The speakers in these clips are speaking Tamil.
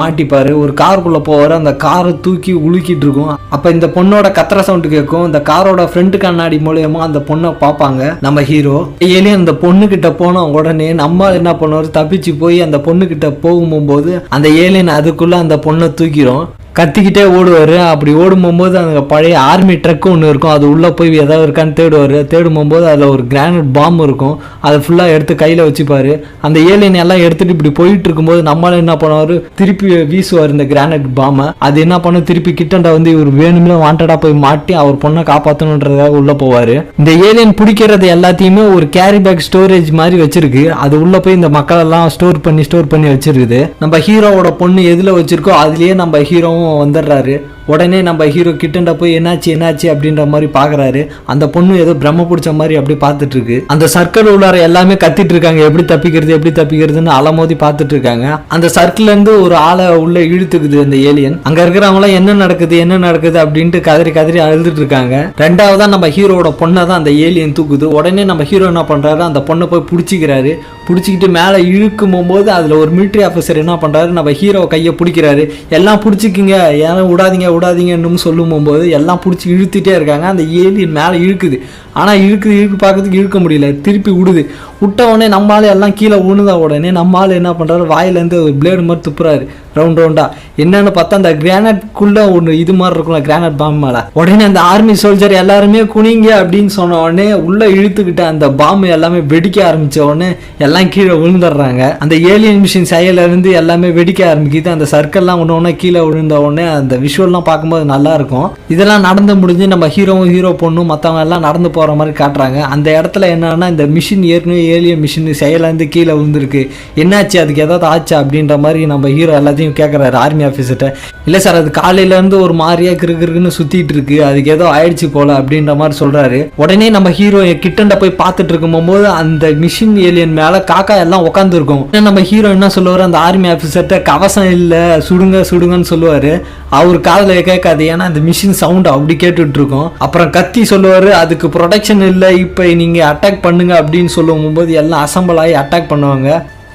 மாட்டிப்பார். ஒரு காருக்குள்ளே போவார். அந்த காரை தூக்கி உலுக்கிட்டு இருக்கும். அப்போ இந்த பொண்ணோட கத்திர சவுண்டு கேட்கும் இந்த காரோட ஃப்ரண்ட் கண்ணாடி மூலயமா அந்த பொண்ணை பார்ப்பாங்க. நம்ம ஹீரோ ஏலியன் அந்த பொண்ணுக்கிட்ட போன உடனே நம்ம என்ன பண்ணுவார்? தப்பிச்சு போய் அந்த பொண்ணுக்கிட்ட போகும்போது அந்த ஏலியன் அதுக்குள்ளே அந்த பொண்ணை தூக்கிடும். கத்திக்கிட்டே ஓடுவார். அப்படி ஓடும் போகும்போது அந்த பழைய ஆர்மி ட்ரக் ஒன்று இருக்கும். அது உள்ளே போய் ஏதாவது இருக்கான்னு தேடுவார். தேடும் போகும்போது அதில் ஒரு கிரானைட் பாம்பு இருக்கும். அதை ஃபுல்லாக எடுத்து கையில் வச்சுப்பார். அந்த ஏலியன் எல்லாம் எடுத்துகிட்டு இப்படி போயிட்டு இருக்கும்போது நம்மளால் என்ன பண்ணுவார்? திருப்பி வீசுவார் இந்த கிரானைட் பாம்பை அது என்ன பண்ணும்? திருப்பி கிட்டண்ட வந்து இவர் வேணுமே வாண்டடாக போய் மாட்டி அவர் பொண்ணை காப்பாற்றணுன்றதுக்காக உள்ளே போவார். இந்த ஏலியன் பிடிக்கிறது எல்லாத்தையுமே ஒரு கேரி பேக் ஸ்டோரேஜ் மாதிரி வச்சிருக்கு. அது உள்ளே போய் இந்த மக்களெல்லாம் ஸ்டோர் பண்ணி ஸ்டோர் பண்ணி வச்சிருக்குது. நம்ம ஹீரோவோட பொண்ணு எதில் வச்சிருக்கோ அதுலேயே நம்ம ஹீரோவும் வந்துடுறாரு. உடனே நம்ம ஹீரோ கிட்டண்ட போய் என்னாச்சு என்னாச்சு அப்படின்ற மாதிரி பார்க்குறாரு. அந்த பொண்ணு ஏதோ பிரம்ம பிடிச்ச மாதிரி அப்படி பார்த்துட்டு இருக்கு அந்த சர்க்கிள் உள்ளார எல்லாமே கத்திட்டு இருக்காங்க எப்படி தப்பிக்கிறது எப்படி தப்பிக்கிறதுன்னு அலமோதி பார்த்துட்டு இருக்காங்க அந்த சர்க்கிள் இருந்து ஒரு ஆளை உள்ள இழுத்துக்குது அந்த ஏலியன் அங்க இருக்கிறவங்களாம் என்ன நடக்குது என்ன நடக்குது அப்படின்ட்டு கதறி கதறி அழுதுட்டு இருக்காங்க ரெண்டாவதா நம்ம ஹீரோவோட பொண்ணை தான் அந்த ஏலியன் தூக்குது. உடனே நம்ம ஹீரோ என்ன பண்றாரு அந்த பொண்ணை போய் பிடிச்சிக்கிறாரு. பிடிச்சிக்கிட்டு மேலே இழுக்கும் போது அதில் ஒரு மிலிட்ரி ஆஃபீஸர் என்ன பண்ணுறாரு நம்ம ஹீரோ கையை பிடிக்கிறாரு. எல்லாம் பிடிச்சிக்கிங்க ஏன்னா விடாதீங்க விடாதீங்கன்னு சொல்லும் போது எல்லாம் பிடிச்சி இழுத்துட்டே இருக்காங்க. அந்த ஏலியன் மேலே இழுக்குது. ஆனால் இழுக்குது இழுக்கு பார்க்கறதுக்கு இழுக்க முடியல. திருப்பி விடுது. விட்ட உடனே நம்மளால எல்லாம் கீழே விழுந்த உடனே நம்மளால் என்ன பண்ணுறாரு வாயிலேருந்து ஒரு பிளேடு மாதிரி துப்புறாரு. ரவுண்ட் ரவுண்டாக என்னென்னு பார்த்தா அந்த கிரானைட்குள்ள ஒன்று இது மாதிரி இருக்கும்ல கிரானைட் பாம்பு மேலே. உடனே அந்த ஆர்மி சோல்ஜர் எல்லாருமே குனிங்க அப்படின்னு சொன்ன உடனே உள்ளே இழுத்துக்கிட்ட அந்த பாம்பு எல்லாமே வெடிக்க ஆரம்பித்த உடனே எல்லாம் கீழே விழுந்துடுறாங்க. அந்த ஏலியன் மிஷின் செயலேருந்து எல்லாமே வெடிக்க ஆரம்பிக்குது. அந்த சர்க்கிள்லாம் ஒன்று ஒன்று கீழே விழுந்த உடனே அந்த விஷுவல்லாம் பார்க்கும்போது நல்லாயிருக்கும் இதெல்லாம் நடந்து முடிஞ்சு நம்ம ஹீரோவும் ஹீரோ பொண்ணும் மற்றவங்க எல்லாம் நடந்து போகிற மாதிரி காட்டுறாங்க. அந்த இடத்துல என்னன்னா இந்த மிஷின் ஏற்கனவே ஏலியன் மிஷின் செயலேருந்து கீழே விழுந்திருக்கு. என்னாச்சு? அதுக்கு ஏதாவது ஆச்சா? அப்படின்ற மாதிரி நம்ம ஹீரோ எல்லாத்தையும் கேட்குறாரு ஆர்மி ஆஃபீஸர்கிட்ட இல்லை சார் அது காலையிலேருந்து ஒரு மாதிரியா கிறுகிறுன்னு சுற்றிட்டு இருக்கு. அதுக்கு ஏதோ ஆயிடுச்சு போல அப்படின்ற மாதிரி சொல்கிறாரு உடனே நம்ம ஹீரோ கிட்டண்ட போய் பார்த்துட்டு இருக்கும்போது அந்த மிஷின் ஏலியன் மேலே காக்கா எல்லாம் உட்காந்துருக்கும் நம்ம ஹீரோ என்ன சொல்லுவார்? அந்த ஆர்மி ஆஃபீஸர்கிட்ட கவசம் இல்லை சுடுங்க சுடுங்கன்னு சொல்லுவார். அவர் காதில் கேட்காது. ஏன்னா அந்த மிஷின் சவுண்ட் அப்படி கேட்டுட்டுருக்கும் அப்புறம் கத்தி சொல்லுவார் அதுக்கு ப்ரொடெக்ஷன் இல்லை இப்போ நீங்கள் அட்டாக் பண்ணுங்க அப்படின்னு சொல்லும் போது எல்லாம் அசம்பிள் ஆகி அட்டாக் பண்ணுவாங்க.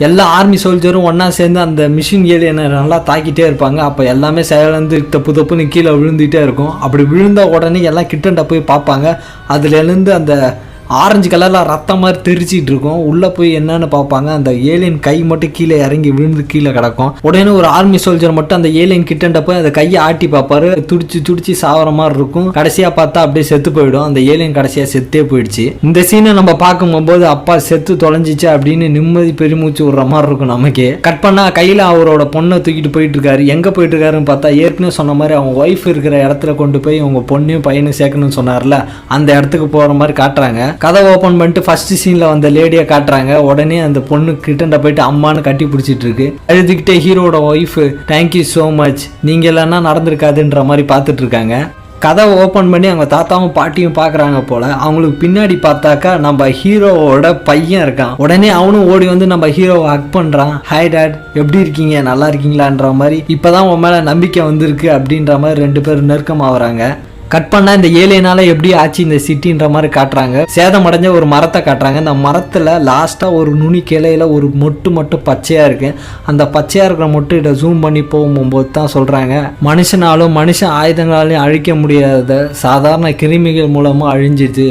எல்லா ஆர்மி சோல்ஜரும் ஒன்றா சேர்ந்து அந்த மிஷின் ஏலியனை நல்லா தாக்கிட்டே இருப்பாங்க. அப்போ எல்லாமே செயலந்து தப்பு தப்புன்னு கீழே விழுந்துகிட்டே இருக்கும். அப்படி விழுந்த உடனே எல்லாம் கிட்டண்ட போய் பார்ப்பாங்க. அதுலேருந்து அந்த ஆரஞ்சு கலரில் ரத்தம் மாதிரி தெரிச்சிட்டு இருக்கும். உள்ளே போய் என்னென்னு பார்ப்பாங்க. அந்த ஏலியன் கை மட்டும் கீழே இறங்கி விழுந்து கீழே கிடக்கும். உடனே ஒரு ஆர்மி சோல்ஜர் மட்டும் அந்த ஏலியன் கிட்டண்ட போய் அந்த கையை ஆட்டி பார்ப்பாரு. துடிச்சு துடிச்சு சாவர மாதிரி இருக்கும். கடைசியாக பார்த்தா அப்படியே செத்து போயிடும். அந்த ஏலியன் கடைசியாக செத்தே போயிடுச்சு. இந்த சீனை நம்ம பார்க்கும்போது அப்பா செத்து தொலைஞ்சிச்சு அப்படின்னு நிம்மதி பெருமூச்சு விடுற மாதிரி இருக்கும் நமக்கே. கட் பண்ணா கையில் அவரோட பொண்ணை தூக்கிட்டு போயிட்டு இருக்காரு. எங்கே போயிட்டு இருக்காருன்னு பார்த்தா ஏற்கனவே சொன்ன மாதிரி அவங்க ஒய்ஃப் இருக்கிற இடத்துல கொண்டு போய் அவங்க பொண்ணையும் பையனும் சேர்க்கணும்னு சொன்னார்ல. அந்த இடத்துக்கு போகிற மாதிரி காட்டுறாங்க. கதை ஓப்பன் பண்ணிட்டு ஃபர்ஸ்ட் சீனில் வந்த லேடியை காட்டுறாங்க. உடனே அந்த பொண்ணு கிட்டண்ட போயிட்டு அம்மான்னு கட்டி பிடிச்சிட்டு இருக்கு அழுதுகிட்டே ஹீரோட ஒய்ஃப் தேங்க்யூ ஸோ மச் நீங்கள் இல்லைன்னா நடந்திருக்காதுன்ற மாதிரி பார்த்துட்டு இருக்காங்க கதை ஓப்பன் பண்ணி அவங்க தாத்தாவும் பாட்டியும் பார்க்குறாங்க போல். அவங்களுக்கு பின்னாடி பார்த்தாக்கா நம்ம ஹீரோவோட பையன் இருக்கான். உடனே அவனும் ஓடி வந்து நம்ம ஹீரோவை ஹக் பண்ணுறான் ஹாய் டேட் எப்படி இருக்கீங்க? நல்லா இருக்கீங்களான்ற மாதிரி. இப்போ தான் உன் மேலே நம்பிக்கை வந்திருக்கு அப்படின்ற மாதிரி ரெண்டு பேரும் நெருக்கமாகறாங்க. கட் பண்ணால் இந்த ஏழைனால எப்படி ஆச்சு இந்த சிட்டின்ற மாதிரி காட்டுறாங்க. சேதமடைஞ்ச ஒரு மரத்தை காட்டுறாங்க. இந்த மரத்தில் லாஸ்ட்டாக ஒரு நுனி கிளையில ஒரு மொட்டு மட்டும் பச்சையாக இருக்கு. அந்த பச்சையாக இருக்கிற மொட்டு இதை ஜூம் பண்ணி போகும்போது தான் சொல்கிறாங்க மனுஷனாலும் மனுஷன் ஆயுதங்களாலையும் அழிக்க முடியாத சாதாரண கிருமிகள் மூலமாக அழிஞ்சிது.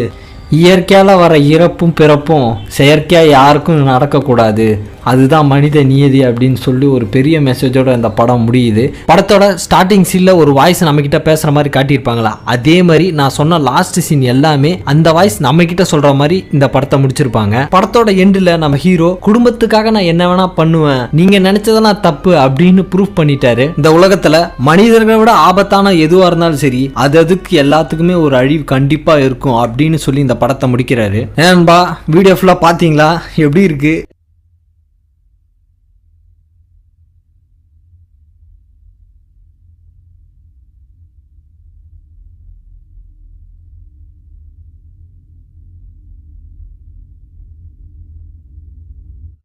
இயற்கையால் வர இறப்பும் பிறப்பும் செயற்கையாக யாருக்கும் நடக்கக்கூடாது. அதுதான் மனித நியதி அப்படின்னு சொல்லி ஒரு பெரிய மெசேஜோட இந்த படம் முடியுது. படத்தோட ஸ்டார்டிங் சீனில் ஒரு வாய்ஸ் நம்மக்கிட்ட பேசுகிற மாதிரி காட்டியிருப்பாங்களா? அதே மாதிரி நான் சொன்ன லாஸ்ட் சீன் எல்லாமே அந்த வாய்ஸ் நம்மக்கிட்ட சொல்கிற மாதிரி இந்த படத்தை முடிச்சிருப்பாங்க. படத்தோட எண்டில் நம்ம ஹீரோ குடும்பத்துக்காக நான் என்ன வேணா பண்ணுவேன் நீங்கள் நினச்சதெல்லாம் தப்பு அப்படின்னு ப்ரூஃப் பண்ணிட்டாரு. இந்த உலகத்தில் மனிதர்களை விட ஆபத்தான எதுவாக இருந்தாலும் சரி அது அதுக்கு எல்லாத்துக்குமே ஒரு அழிவு கண்டிப்பாக இருக்கும் அப்படின்னு சொல்லி இந்த படத்தை முடிக்கிறாரு. ஏன்பா வீடியோ ஃபுல்லாக பார்த்தீங்களா? எப்படி இருக்கு?